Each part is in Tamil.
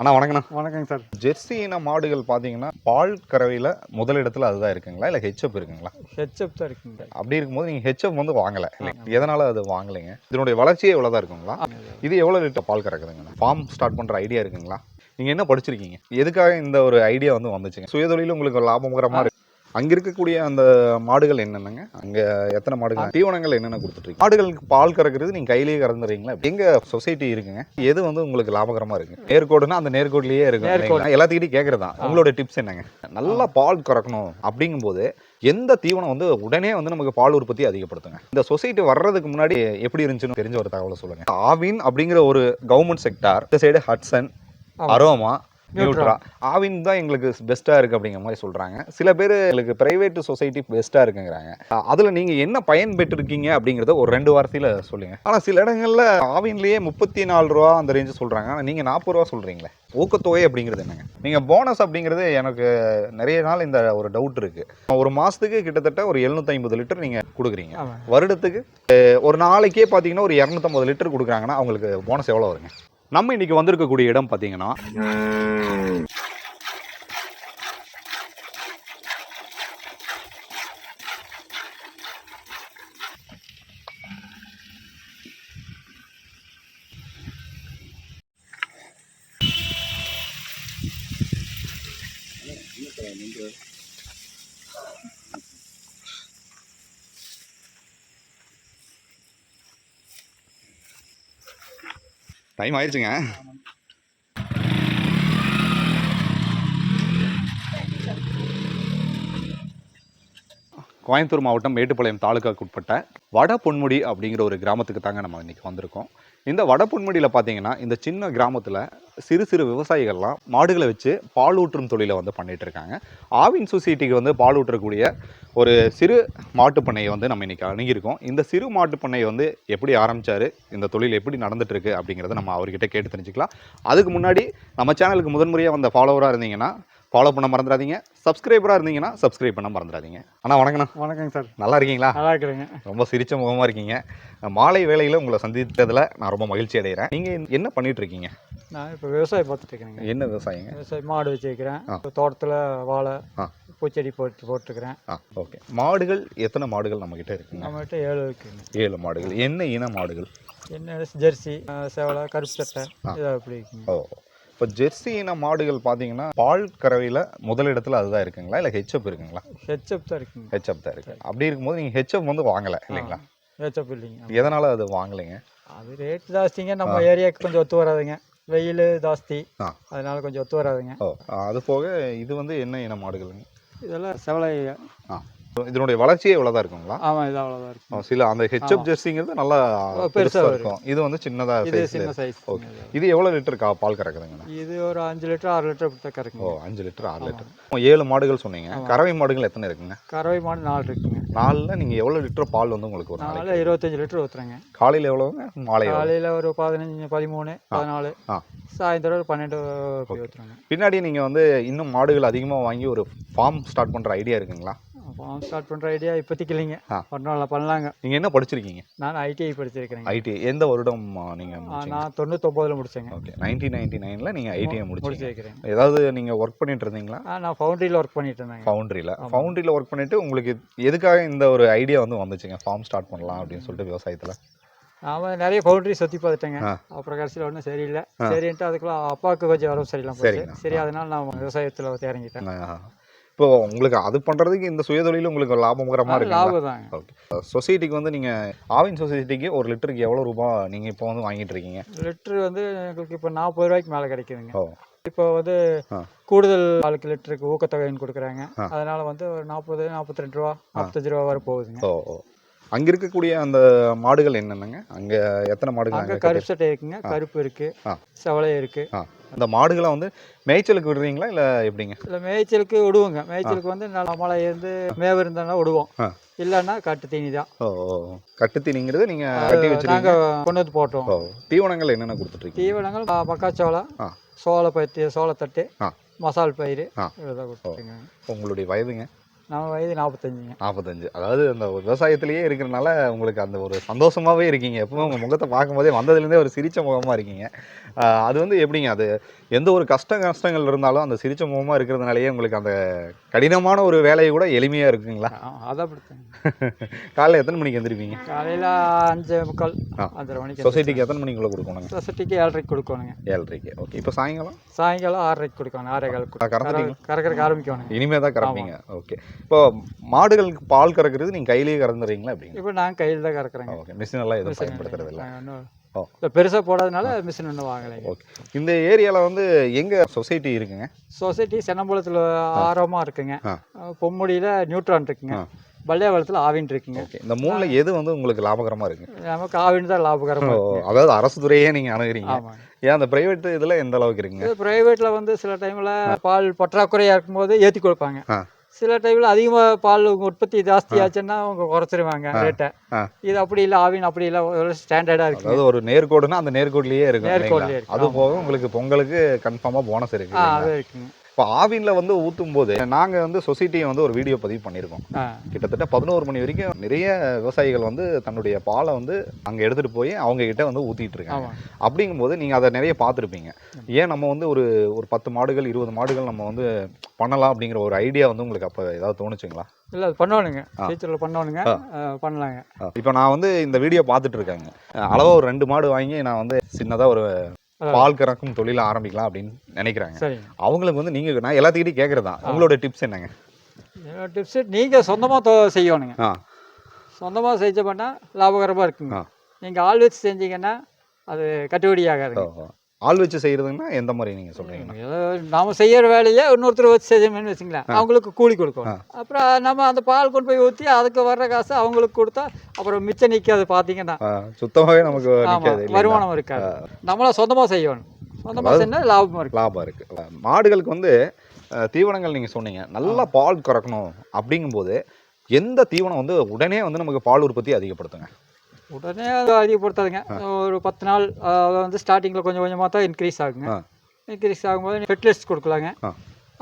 அண்ணா வணக்கண்ணா. வணக்கங்க சார். ஜெர்சி இன மாடுகள் பார்த்தீங்கன்னா பால் கறவையில் முதலிடத்துல அதுதான் இருக்குங்களா? இல்லை ஹெச்எப் இருக்குங்களா? ஹெச்எப் தான் இருக்குங்க அப்படி இருக்கும்போது நீங்கள் ஹெச்எப் வந்து வாங்கலை. இல்லை எதனால் அது வாங்கலைங்க? இதனுடைய வளர்ச்சியே இவ்வளோ தான் இருக்குங்களா? இது எவ்வளோ லிட்டர் பால் கறக்குதுங்கண்ணா? ஃபார்ம் ஸ்டார்ட் பண்ணுற ஐடியா இருக்குங்களா? நீங்கள் என்ன படிச்சிருக்கீங்க? எதுக்காக இந்த ஒரு ஐடியா வந்து வந்துச்சுங்க? சுயதொழில் உங்களுக்கு லாபகரமாக அங்கே இருக்கக்கூடிய அந்த மாடுகள் என்னென்னங்க? அங்கே எத்தனை மாடுகள்? தீவனங்கள் என்னென்ன கொடுத்துட்ருக்கீங்க மாடுகளுக்கு பால் கறக்கிறது நீங்கள் கையிலேயே கறந்துறீங்களா எங்க சொசைட்டி இருக்குங்க? எது வந்து உங்களுக்கு லாபகரமாக இருக்கு? நேர்கோடுனா அந்த நேர்கோட்லேயே இருக்கும்? எல்லாத்துக்கிட்டையும் கேட்குறது தான் உங்களோட டிப்ஸ் என்னங்க? நல்லா பால் கறக்கணும் அப்படிங்கும்போது எந்த தீவனம் வந்து உடனே வந்து நமக்கு பால் உற்பத்தி அதிகப்படுத்துங்க? இந்த சொசைட்டி வர்றதுக்கு முன்னாடி எப்படி இருந்துச்சுன்னு தெரிஞ்ச ஒரு தகவலை சொல்லுங்க. ஆவின் அப்படிங்கிற ஒரு கவர்மெண்ட் செக்டார் இந்த side Hatsun. Aroma Nutra. Aavin தான் எங்களுக்கு பெஸ்ட்டாக இருக்குது அப்படிங்கிற மாதிரி சொல்கிறாங்க சில பேர் எங்களுக்கு பிரைவேட் சொசைட்டி பெஸ்ட்டாக இருக்குங்கிறாங்க. அதில் நீங்கள் என்ன பயன் பெற்றிருக்கீங்க அப்படிங்கிறத ஒரு ரெண்டு வார்த்தையில் சொல்லுங்கள் ஆனால் சில இடங்களில் ஆவின்லேயே முப்பத்தி நாலு ரூபா அந்த ரேஞ்சு சொல்கிறாங்க ஆனால் நீங்கள் நாற்பது ரூபா சொல்கிறீங்களே ஊக்கத்தொகை அப்படிங்கிறது என்னங்க? நீங்கள் போனஸ் அப்படிங்கிறது எனக்கு நிறைய நாள் இந்த ஒரு டவுட் இருக்குது ஒரு மாதத்துக்கு கிட்டத்தட்ட ஒரு 750 ஐம்பது லிட்டர் நீங்கள் கொடுக்குறீங்க. வருடத்துக்கு ஒரு நாளைக்கே பார்த்தீங்கன்னா ஒரு இரநூத்தம்பது லிட்டர் கொடுக்குறாங்கன்னா அவங்களுக்கு போனஸ் எவ்வளோ வருங்க? நம்ம இன்னைக்கு வந்திருக்கக்கூடிய இடம் பார்த்தீங்கன்னா டைம் ஆயிடுச்சுங்க கோயம்புத்தூர் மாவட்டம் மேட்டுப்பாளையம் தாலுக்காவுக்கு உட்பட்ட வட பொன்முடி அப்படிங்கிற ஒரு கிராமத்துக்கு தாங்க நம்ம இன்னைக்கு வந்திருக்கோம். இந்த வட பொன்முடியில் பார்த்தீங்கன்னா இந்த சின்ன கிராமத்தில் சிறு சிறு விவசாயிகள்லாம் மாடுகளை வச்சு பால் ஊற்றும் தொழிலை வந்து பண்ணிகிட்டு இருக்காங்க. ஆவின் சொசைட்டிக்கு வந்து பால் ஊற்றக்கூடிய ஒரு சிறு மாட்டுப் பண்ணையை வந்து நம்ம இன்னைக்கு அணுகியிருக்கோம். இந்த சிறு மாட்டுப் பண்ணையை வந்து எப்படி ஆரம்பிச்சாரு இந்த தொழில் எப்படி நடந்துகிட்ருக்கு அப்படிங்கிறத நம்ம அவர்கிட்ட கேட்டு தெரிஞ்சுக்கலாம். அதுக்கு முன்னாடி நம்ம சேனலுக்கு முதன்முறையாக வந்த ஃபாலோவராக இருந்தீங்கன்னா ஃபாலோ பண்ண மறந்துடாதீங்க. சப்ஸ்கிரைபராக இருந்தீங்கன்னா சப்ஸ்கிரைப் பண்ண மறந்துடாதீங்க. அண்ணா வணக்கண்ணா. வணக்கங்க சார். நல்லா இருக்கீங்களா? நல்லா இருக்கிறேங்க. ரொம்ப சிரிச்ச முகமாக இருக்கீங்க. மாலை வேளையில் உங்களை சந்தித்ததில் நான் ரொம்ப மகிழ்ச்சி அடைகிறேன். நீங்கள் என்ன பண்ணிட்டு இருக்கீங்க? நான் இப்போ விவசாயம் பார்த்துட்டு இருக்கிறேங்க. என்ன விவசாயிங்க? விவசாயம் மாடு வச்சுருக்கிறேன். தோட்டத்தில் வாழை. பூச்செடி போட்டு போட்டிருக்கிறேன். ஆ ஓகே. மாடுகள் எத்தனை மாடுகள் நம்மக்கிட்ட இருக்குங்க? நம்மகிட்ட ஏழு இருக்குங்க. ஏழு மாடுகள். என்ன இன மாடுகள்? என்ன ஜெர்சி சேவலை கருப்பு சட்டை. இதாக அப்படி இருக்குங்க. ஓ. இப்போ ஜெர்சி இன மாடுகள் பார்த்தீங்கன்னா பால் கறவையில் முதலிடத்துல அதுதான் இருக்குங்களா? இல்லை ஹெச்எப் இருக்குங்களா? ஹெச்எப் தான் இருக்குங்க. ஹெச்எப் தான் இருக்கு. அப்படி இருக்கும்போது நீங்கள் ஹெச்எப் வந்து வாங்கலை இல்லைங்களா? ஹெச்எப் இல்லைங்க. எதனால் அது வாங்கலைங்க? அது ரேட் ஜாஸ்திங்க. நம்ம ஏரியாவுக்கு கொஞ்சம் ஒத்து வராதுங்க. வெயில் ஜாஸ்தி. ஆ. அதனால கொஞ்சம் ஒத்து வராதுங்க. ஓ அது போக இது வந்து என்ன இன மாடுகளுங்க? இதெல்லாம் செவலை ஆ. இதனுடைய வளர்ச்சியே இவ்வளோ தான் இருக்குங்களா? ஆமாம் இது அவ்வளோதான் இருக்கும் சில அந்த ஹெச்எப். ஜெர்சிங்கிறது நல்லா பெருசா பெருசாக. இருக்கும். இது வந்து சின்னதாக இது சின்ன சைஸ் ஓகே இது எவ்வளோ லிட்டர் கா பால் கறக்குதுங்கண்ணா? இது ஒரு அஞ்சு லிட்டர் ஆறு லிட்டர் அப்படி தான் ஓ கறக்குங்க அஞ்சு லிட்டர் ஆறு. லிட்டர். ஏழு மாடுகள் சொன்னீங்க. கறவை மாடுகள் எத்தனை இருக்குங்க? கறவை மாடு நாலு இருக்குங்க. நாலில் நீங்கள் எவ்வளோ லிட்டர் பால் வந்து உங்களுக்கு ஒரு நாளைக்கு? நாலு இருபத்தஞ்சு லிட்டர் ஊற்றுறேங்க காலையில் எவ்வளோங்க மாலை? காலையில் ஒரு பதினஞ்சு பதிமூணு பதினாலு. சாயந்தரம் ஒரு பன்னெண்டு ஊற்றுறாங்க பின்னாடி நீங்கள் வந்து இன்னும் மாடுகள் அதிகமாக வாங்கி ஒரு ஃபார்ம் ஸ்டார்ட் பண்ணுற ஐடியா இருக்குங்களா? ஃபார்ம் ஸ்டார்ட் பண்ணுற ஐடியா இப்போதைக்கு இல்லைங்க. ஆ. பண்ணலாம் பண்ணலாங்க. நீங்கள் என்ன படிச்சிருக்கீங்க? நான் ஐடிஐ படிச்சிருக்கிறேங்க ஐடி எந்த வருடம் நீங்கள் நான் தொண்ணூத்தொம்போதில் முடிச்சேங்க. ஓகே. நைன்டீன் நைன்டி நைனில் நீங்கள் ஐடிஐ முடிச்சிருக்கிறேன் ஏதாவது நீங்கள் ஒர்க் பண்ணிட்டு இருந்தீங்களா? நான் ஃபவுண்டரியில் ஒர்க் பண்ணிட்டு இருந்தேங்க. ஃபவுண்டரியில். ஃபவுண்டரியில் ஒர்க் பண்ணிட்டு உங்களுக்கு எதுக்காக இந்த ஒரு ஐடியா வந்து வந்துச்சுங்க? ஃபார்ம் ஸ்டார்ட் பண்ணலாம் அப்படின்னு சொல்லிட்டு விவசாயத்தில். நான் நிறைய ஃபவுண்டரி சுற்றி பார்த்துட்டேங்க. அப்புறம் கடைசியில் ஒன்றும் சரியில்லை. சரின்ட்டு அதுக்குள்ள அப்பாவுக்கு கொஞ்சம் உடம்பு சரியில்லாம. சரி. அதனால நான் விவசாயத்தில் இறங்கிட்டேன் இப்போ உங்களுக்கு அது பண்ணுறதுக்கு இந்த சுயதொழில் உங்களுக்கு லாபகரமாக இருக்கு லாபம் தாங்க ஓகே சொசைட்டிக்கு வந்து நீங்கள் ஆவின் சொசைட்டிக்கு ஒரு லிட்டருக்கு எவ்வளோ ரூபாய் நீங்கள் இப்போ வந்து வாங்கிட்டு இருக்கீங்க? லிட்டரு வந்து எங்களுக்கு இப்போ நாற்பது ரூபாய்க்கு மேலே கிடைக்குதுங்க. ஓ. இப்போ வந்து. கூடுதல் ஆளுக்கு லிட்டருக்கு ஊக்கத்தொகைன்னு கொடுக்குறாங்க. அதனால வந்து ஒரு நாற்பது நாற்பத்தி ரெண்டு ரூபா நாற்பத்தஞ்சு ரூபா வரை போகுதுங்க. ஓ ஓ. அங்கே இருக்கக்கூடிய அந்த மாடுகள் என்னென்னங்க? அங்கே எத்தனை மாடுகள் அங்கே கருப்பு சட்டை இருக்குங்க. கருப்பு இருக்கு. ஆ. செவலை இருக்கு. அந்த மாடுகளை வந்து மேய்ச்சலுக்கு விடுறீங்களா இல்லை எப்படிங்க? இல்லை மேய்ச்சலுக்கு விடுவோங்க. மேய்ச்சலுக்கு வந்து நல்ல மழை இருந்து மேவு இருந்தானா விடுவோம். இல்லைன்னா கட்டு தீனி தான். ஓ ஓ கட்டுத்தீனிங்கிறது நீங்கள் கட்டி வச்சிருக்கீங்க? நாங்கள் கொண்டு வந்து போட்டோம். தீவனங்கள் என்னென்ன கொடுத்துட்ருக்கீங்க? தீவனங்கள் மக்காச்சோளம் ஆ. சோள பருத்தி சோளத்தட்டு. மசால் பயிர் உங்களுடைய வயதுங்க. நம்ம வயது நாற்பத்தஞ்சுங்க நாற்பத்தஞ்சு அதாவது அந்த விவசாயத்திலேயே இருக்கிறனால உங்களுக்கு அந்த ஒரு சந்தோஷமாவே இருக்கீங்க. எப்பவுமே உங்க முகத்தை பார்க்கும்போதே வந்ததுலேருந்தே ஒரு சிரிச்ச முகமா இருக்கீங்க. அது வந்து எப்படிங்க? அது எந்த ஒரு கஷ்ட கஷ்டங்கள் இருந்தாலும் அந்த சிரிச்ச முகமா இருக்கிறதுனாலயே உங்களுக்கு அந்த கடினமான ஒரு வேலையை கூட எளிமையா இருக்குங்களா? அதை அப்படித்தாங்க காலைல எத்தனை மணிக்கு எந்திரிப்பீங்க? காலையில் அஞ்சு முக்கால். அஞ்சரை மணிக்கு சொசைட்டிக்கு எத்தனை மணிக்குள்ள கொடுக்கணுங்க? சொசைட்டிக்கு ஏழரைக்கு கொடுக்கணுங்க. ஏழரைக்கு. ஓகே. இப்போ சாயங்காலம்? சாயங்காலம் ஆறரைக்கு கொடுக்கணும். ஆறே கால்? கறக்கறக்கு ஆரம்பிக்கணுங்க. இனிமே தான் கறப்பீங்க ஓகே. இப்போ மாடுகளுக்கு பால் கறக்கிறது நீங்க கையிலேயே கறந்துறீங்களா அப்படிங்க இப்போ நான் கையில் தான் கறக்குறேங்க. ஓகே மிஷின் எல்லாம் எதுவும் பயன்படுத்துறது இல்ல நாங்கள். இல்லை பெருசாக போடாதனால மிஷின் ஒன்றும் வாங்கலைங்க. ஓகே. இந்த ஏரியால வந்து எங்க சொசைட்டி இருக்குங்க? சொசைட்டி சென்னம்பலத்தில் ஆர்வமாக இருக்குங்க. பொம்முடியில் நியூட்ரான் இருக்குங்க. பள்ளியாவளத்தில் ஆவின் இருக்குங்க. ஓகே. இந்த மூணுல எது வந்து உங்களுக்கு லாபகரமா இருக்கு? நமக்கு ஆவின் தான் லாபகரமாக அதாவது அரசு துறையே நீங்க அணுகுறீங்க. ஏன் அந்த பிரைவேட் இதுல எந்த அளவுக்கு இருக்குங்க? ப்ரைவேட்டில் வந்து சில டைமில் பால் பற்றாக்குறையாக இருக்கும்போது ஏற்றி கொடுப்பாங்க. சில டைமில் அதிகமாக பால் உற்பத்தி ஜாஸ்தி ஆச்சுன்னா அவங்க குறைச்சிருவாங்க ரேட்டை. இது அப்படி இல்லை ஆவின் அப்படி இல்லை ஒரு ஸ்டாண்டர்டாக இருக்கு. அதாவது ஒரு நேர்கோடுனா அந்த நேர்கோட்லயே இருக்கும் நேர்கோட்லயே அது போக உங்களுக்கு பொங்கலுக்கு கன்ஃபார்மா போனஸ் இருக்கு ஆ இல்லைங்களா? அது இருக்குங்க. இப்போ ஆவின்ல வந்து ஊத்தும் போது நாங்க வந்து சொசைட்டியை வந்து ஒரு வீடியோ பதிவு பண்ணியிருக்கோம். கிட்டத்தட்ட பதினோரு மணி வரைக்கும் நிறைய விவசாயிகள் வந்து தன்னுடைய பாலை வந்து அங்க எடுத்துட்டு போய் அவங்க கிட்ட வந்து ஊத்திட்டு இருக்காங்க. அப்படிங்கும்போது நீங்க அதை நிறைய பார்த்துருப்பீங்க. ஏன் நம்ம வந்து ஒரு ஒரு பத்து மாடுகள் இருபது மாடுகள் நம்ம வந்து பண்ணலாம் அப்படிங்கிற ஒரு ஐடியா வந்து உங்களுக்கு அப்ப ஏதாவது தோணுச்சுங்களா? இல்லை அது பண்ணணுங்க. ஃபியூச்சரில் பண்ணணுங்க பண்ணலாங்க. இப்போ நான் வந்து இந்த வீடியோ பார்த்துட்டு இருக்காங்க. அளவா ஒரு ரெண்டு மாடு வாங்கி நான் வந்து சின்னதா ஒரு. பால் கறக்கும் தொழிலை ஆரம்பிக்கலாம் அப்படின்னு நினைக்கிறாங்க. அவங்களுக்கு வந்து நீங்க நான் எல்லாத்துக்கிட்டையும் கேட்கறதா உங்களோட டிப்ஸ் என்னங்க? டிப்ஸு நீங்கள் சொந்தமாக செய்யணுங்க. சொந்தமாக செஞ்சோம்னா லாபகரமாக இருக்குங்க. நீங்கள் ஆள் வச்சு செஞ்சீங்கன்னா அது கட்டுப்படி. ஆள் வச்சு செய்யறதுன்னா எந்த மாதிரி நீங்க சொல்றீங்க? ஏதோ நாம செய்யற வேலையை இன்னொருத்தர் வச்சு செஞ்சோம்னு வச்சுங்களேன் அவங்களுக்கு கூலி கொடுக்கணும். அப்புறம் நம்ம அந்த பால் கொண்டு போய் ஊற்றி அதுக்கு வர்ற காசு அவங்களுக்கு கொடுத்தா அப்புறம் மிச்சம் நிற்காது பார்த்தீங்கன்னா. சுத்தமாவே நமக்கு? வருமானம் இருக்காது. நம்மளா சொந்தமாக செய்யணும். சொந்தமாக செஞ்சால் லாபமாக இருக்கும் லாபம் இருக்கு. மாடுகளுக்கு வந்து தீவனங்கள் நீங்க சொன்னீங்க. நல்லா பால் கறக்கணும் அப்படிங்கும்போது எந்த தீவனம் வந்து உடனே வந்து நமக்கு பால் உற்பத்தி அதிகப்படுத்துங்க? உடனே அது அதிகப்படுத்தாதுங்க. ஒரு பத்து நாள் அது வந்து ஸ்டார்டிங்கில் கொஞ்சம் கொஞ்சமாக தான் இன்க்ரீஸ் ஆகுங்க. இன்க்ரீஸ் ஆகும்போது ஃபெர்டிலைஸ் கொடுக்கலாங்க.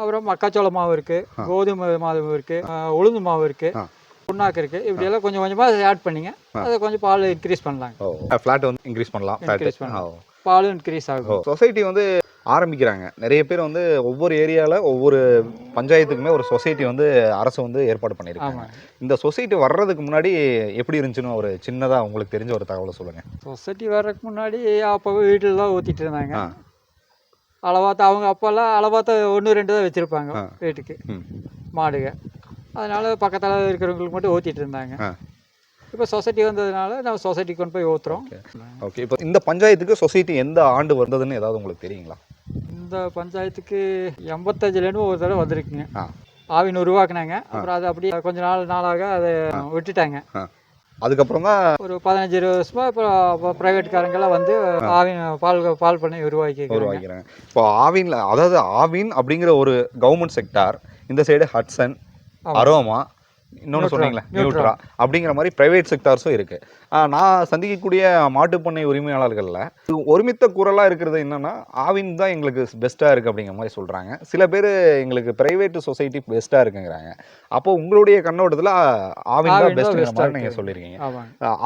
அப்புறம் மக்காச்சோள மாவு இருக்குது கோதுமை மாவு இருக்குது உளுந்து மாவு இருக்குது. புண்ணாக்கு இருக்குது இப்படியெல்லாம் கொஞ்சம் கொஞ்சமாக ஆட் பண்ணிங்க. அதை கொஞ்சம் பால் இன்க்ரீஸ் பண்ணலாங்க. ஓ. ஃப்ளாட் வந்து இன்க்ரீஸ் பண்ணலாம். Flat. பண்ணலாம். பாலும் இன்க்ரீஸ் ஆகும். சொசைட்டி வந்து ஆரம்பிக்கிறாங்க. நிறைய பேர் வந்து ஒவ்வொரு ஏரியாவில் ஒவ்வொரு பஞ்சாயத்துக்குமே ஒரு சொசைட்டி வந்து அரசு வந்து ஏற்பாடு பண்ணியிருக்காங்க. இந்த சொசைட்டி வர்றதுக்கு முன்னாடி எப்படி இருந்துச்சுன்னு ஒரு சின்னதாக உங்களுக்கு தெரிஞ்ச ஒரு தகவலை சொல்லுங்க. சொசைட்டி வர்றதுக்கு முன்னாடி அப்போ வீட்டில் தான் ஊற்றிட்டு இருந்தாங்க. அளவாத்த அவங்க அப்போல்லாம் அளவாத்த ஒன்று ரெண்டு தான் வச்சுருப்பாங்க. வீட்டுக்கு. மாடுக. அதனால பக்கத்தில் இருக்கிறவங்களுக்கு மட்டும் ஊற்றிட்டு இருந்தாங்க. இப்போ சொசைட்டி வந்ததுனால நம்ம சொசைட்டிக்கு கொண்டு போய் ஊற்றுறோம் ஓகே இப்போ இந்த பஞ்சாயத்துக்கு சொசைட்டி எந்த ஆண்டு வந்ததுன்னு ஏதாவது உங்களுக்கு தெரியுங்களா? இந்த பஞ்சாயத்துக்கு எண்பத்தஞ்சுலேருந்து ஒரு தடவை வந்திருக்குங்க. ஆவின் உருவாக்குனாங்க அப்புறம் அது அப்படியே கொஞ்ச நாள் நாளாக அதை விட்டுட்டாங்க. அதுக்கப்புறம்? ஒரு பதினஞ்சு இருபது வருஷமா இப்போ ப்ரைவேட்காரங்கெல்லாம் வந்து ஆவின் பால் பால் பண்ணை உருவாக்கி உருவாக்கிறாங்க இப்போ ஆவின்ல அதாவது ஆவின் அப்படிங்கிற ஒரு கவர்மெண்ட் செக்டார் இந்த சைடு ஹட்சன். அரோமா இன்னொன்று சொன்னீங்களே நியூட்ரா அப்படிங்கிற மாதிரி பிரைவேட் செக்டார்ஸும் இருக்கு. ஆ, நான் சந்திக்கக்கூடிய மாட்டுப்பண்ணை உரிமையாளர்களில் ஒருமித்த குரலாக இருக்கிறது என்னன்னா ஆவின் தான் எங்களுக்கு பெஸ்ட்டாக இருக்குது அப்படிங்கிற மாதிரி சொல்கிறாங்க சில பேர் எங்களுக்கு பிரைவேட் சொசைட்டி பெஸ்ட்டாக இருக்குங்கிறாங்க. அப்போ உங்களுடைய கண்ணோட்டத்தில் ஆவின் தான் பெஸ்ட்டுங்கிற best-ஆ மாதிரி நீங்கள். சொல்லியிருக்கீங்க.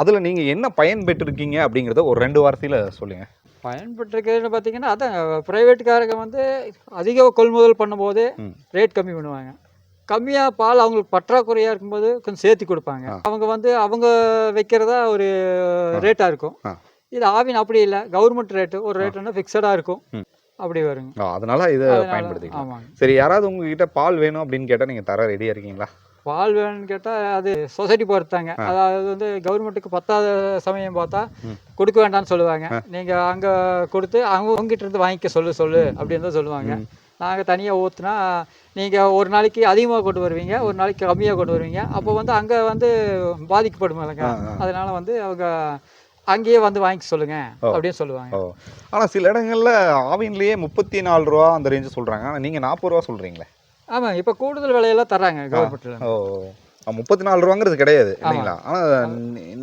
அதில் நீங்கள் என்ன பயன் பெற்றிருக்கீங்க அப்படிங்கிறத ஒரு ரெண்டு வார்த்தையில் சொல்லுங்கள் பயன்பட்டுருக்குதுன்னு பார்த்தீங்கன்னா அதான் ப்ரைவேட்டுக்காரங்க வந்து அதிக கொள்முதல் பண்ணும்போது. ரேட் கம்மி பண்ணுவாங்க. கம்மியாக பால் அவங்களுக்கு பற்றாக்குறையாக இருக்கும்போது கொஞ்சம் சேர்த்து கொடுப்பாங்க. அவங்க வந்து அவங்க வைக்கிறதா ஒரு ரேட்டாக இருக்கும். இது ஆவின் அப்படி இல்லை. கவர்மெண்ட் ரேட்டு ஒரு ரேட்டுன்னா ஃபிக்ஸடாக இருக்கும். அப்படி வருங்க. அதனால இதை பயன்படுத்திக்கலாம். ஆமாங்க. சரி யாராவது உங்ககிட்ட பால் வேணும் அப்படின்னு கேட்டால் நீங்கள் தர ரெடியாக இருக்கீங்களா? பால் வேணும்னு கேட்டால் அது சொசைட்டி பொறுத்தாங்க அதாவது வந்து கவர்மெண்ட்டுக்கு பத்தாத சமயம் பார்த்தா. கொடுக்க வேண்டாம்னு சொல்லுவாங்க. நீங்கள் அங்கே கொடுத்து அவங்க உங்ககிட்ட இருந்து வாங்கிக்க சொல்லு சொல்லு அப்படின்னு தான் சொல்லுவாங்க. நாங்கள் தனியாக ஊற்றுனா நீங்கள் ஒரு நாளைக்கு அதிகமாக கொண்டு வருவீங்க ஒரு நாளைக்கு கம்மியாக கொண்டு வருவீங்க. அப்போ வந்து அங்கே வந்து பாதிக்கப்படும் இல்லைங்க. அதனால வந்து அவங்க அங்கேயே வந்து வாங்கிக்க சொல்லுங்க அப்படின்னு சொல்லுவாங்க. ஆனால் சில இடங்கள்ல ஆவின்லேயே முப்பத்தி நாலு ரூபா அந்த ரேஞ்சு சொல்கிறாங்க ஆனால் நீங்கள் நாற்பது ரூபா சொல்கிறீங்களே ஆமாம் இப்போ கூடுதல் விலையெல்லாம் தர்றாங்க கவர்மெண்ட்டில் ஓ. முப்பத்தி நாலு ரூபாங்கிறது கிடையாது இல்லைங்களா? ஆனால்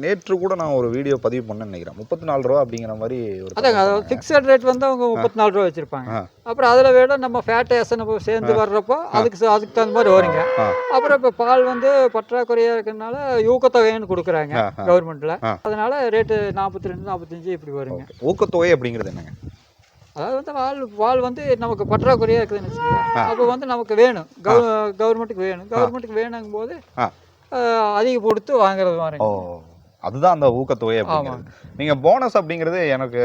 நேற்று கூட நான் ஒரு வீடியோ பதிவு பண்ணேன்னு நினைக்கிறேன். முப்பத்தி நாலு ரூபா அப்படிங்கிற மாதிரி ஒரு அதாங்க அதாவது ஃபிக்ஸட் ரேட் வந்து அவங்க முப்பத்தி நாலு ரூபா வச்சுருப்பாங்க. அப்புறம் அதில் விட நம்ம ஃபேட் எசனை சேர்ந்து வர்றப்போ அதுக்கு அதுக்கு தகுந்த மாதிரி வருங்க. அப்புறம் இப்போ பால் வந்து பற்றாக்குறையாக இருக்கிறதுனால ஊக்கத்தொகைன்னு கொடுக்குறாங்க. கவர்மெண்ட்டில். அதனால ரேட்டு நாற்பத்தி ரெண்டு நாற்பத்தஞ்சு இப்படி வருங்க. ஊக்கத்தொகை அப்படிங்கிறது என்னங்க? அதாவது வந்து பால் பால் வந்து நமக்கு பற்றாக்குறையாக இருக்குதுன்னு வச்சுக்கோங்க. அப்போ வந்து நமக்கு வேணும். கவ கவர்மெண்ட்டுக்கு வேணும். கவர்மெண்ட்டுக்கு வேணுங்கும் போது. அதிக கொடுத்து வாங்குறது ஓ மாதிரிங்க அதுதான் அந்த ஊக்கத்தொகை அப்படிங்கிறது. நீங்க போனஸ் அப்படிங்கிறது எனக்கு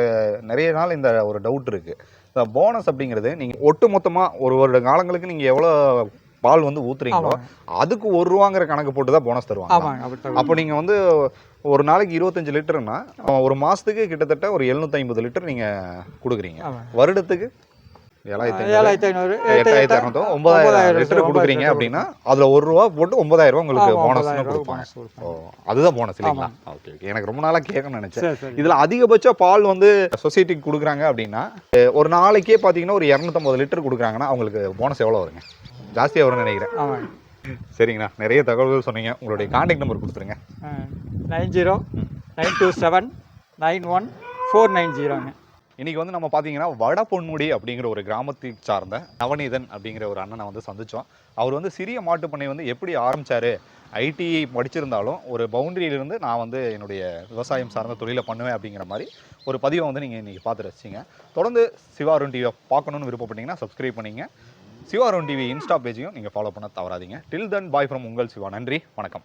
நிறைய நாள் இந்த ஒரு டவுட் இருக்கு. இந்த போனஸ் அப்படிங்கிறது நீங்க ஒட்டு மொத்தமா ஒரு வருட காலங்களுக்கு நீங்க எவ்வளவு பால் வந்து ஊத்துறீங்களோ அதுக்கு ஒரு ரூபாங்கிற கணக்கு போட்டு தான் போனஸ் தருவாங்க. அப்போ நீங்க வந்து ஒரு நாளைக்கு இருபத்தஞ்சு லிட்டர்னா ஒரு மாசத்துக்கு கிட்டத்தட்ட ஒரு 750 ஐம்பது லிட்டர் நீங்க கொடுக்குறீங்க. வருடத்துக்கு ஏழாயிரத்தி ஐநூறு, ஏழாயிரத்தி ஐநூறு எட்டாயிரத்தி இரநூத்தி ஒன்பதாயிரம் லிட்டர் கொடுக்குறீங்க அப்படின்னா அதுல ஒரு ரூபா போட்டு ஒன்பதாயிரம் ரூபா உங்களுக்கு போனஸ்னு கொடுப்பாங்க. அதுதான் போனஸ் இல்லைங்களா? ஓகே எனக்கு ரொம்ப நாளா கேட்கணும்னு நினைச்சேன். இதுல அதிகபட்ச பால் வந்து சொசைட்டிக்கு கொடுக்குறாங்க அப்படின்னா ஒரு நாளைக்கே பாத்தீங்கன்னா ஒரு இரநூத்தம்பது லிட்டர் கொடுக்குறாங்கன்னா அவங்களுக்கு போனஸ் எவ்வளவு வருங்க? ஜாஸ்தியா வரும்னு நினைக்கிறேன். ஆமாங்க சரிங்கண்ணா. நிறைய தகவல்கள் சொன்னீங்க. உங்களுடைய கான்டாக்ட் நம்பர் கொடுத்துருங்க. Nine zero nine two seven nine one four nine ஜீரோங்க இன்னைக்கு வந்து நம்ம பார்த்தீங்கன்னா வட பொன்முடி அப்படிங்கிற ஒரு கிராமத்தை சார்ந்த நவநீதன் அப்படிங்கிற ஒரு அண்ணனை வந்து சந்திச்சோம். அவர் வந்து சிறிய மாட்டுப் பண்ணை வந்து எப்படி ஆரம்பிச்சாரு ஐடி படிச்சிருந்தாலும் ஒரு பவுண்டரியிலிருந்து நான் வந்து என்னுடைய விவசாயம் சார்ந்த தொழிலை பண்ணுவேன் அப்படிங்கிற மாதிரி ஒரு பதிவை வந்து நீங்கள் இன்றைக்கி பார்த்து ரசிச்சிங்க. தொடர்ந்து சிவாருன் டிவியை பார்க்கணுன்னு விருப்பப்பட்டீங்கன்னா சப்ஸ்கிரைப் பண்ணிங்க. சிவாரோன் டிவி இன்ஸ்டா பேஜையும் நீங்கள் ஃபாலோ பண்ண தவறாதீங்க. டில் தென் பாய் ஃப்ரம் உங்கள் சிவா. நன்றி. வணக்கம்.